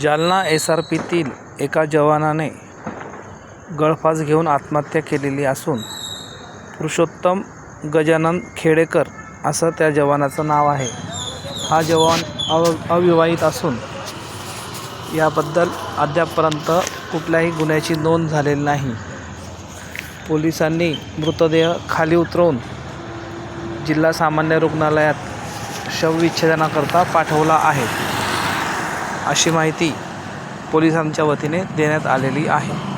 Jalna S R पीतील एका जवानाने गळफास घेऊन आत्महत्या केलेली असून पुरुषोत्तम गजानन खेडेकर असं त्या जवानाचं नाव आहे. हा जवान अव अविवाहित असून याबद्दल अद्यापपर्यंत कुठल्याही गुन्ह्याची नोंद झालेली नाही. पोलिसांनी मृतदेह खाली उतरवून जिल्हा सामान्य रुग्णालयात शवविच्छेदनाकरता पाठवला आहे. अशी माहिती पोलिसांच्या वतीने देण्यात आलेली आहे.